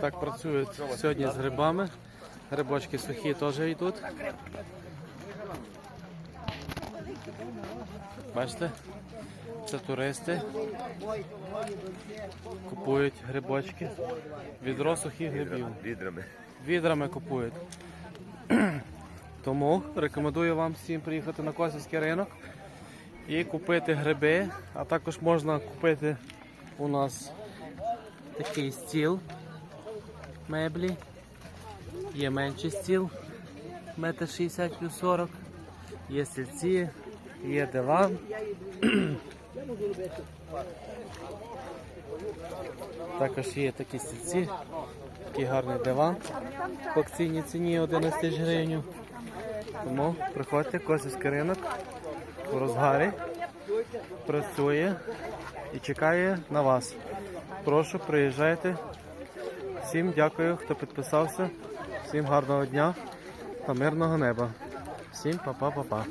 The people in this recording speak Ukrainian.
Так працюють сьогодні з грибами. Грибочки сухі теж йдуть. Бачите? Це туристи. Купують грибочки. Відро сухих грибів. Відрами. Відрами купують. Тому рекомендую вам всім приїхати на Косівський ринок і купити гриби. А також можна купити у нас такий стіл меблі. Є менший стіл, метр 60 плюс 40. Є стільці, є диван. Також є такі стільці, такий гарний диван по акційній ціні 11 тисяч гривень. Тому приходьте, Косівський ринок у розгарі, працює і чекає на вас. Прошу, приїжджайте. Всім дякую, хто підписався. Всім гарного дня та мирного неба. Всім па-па-па-па.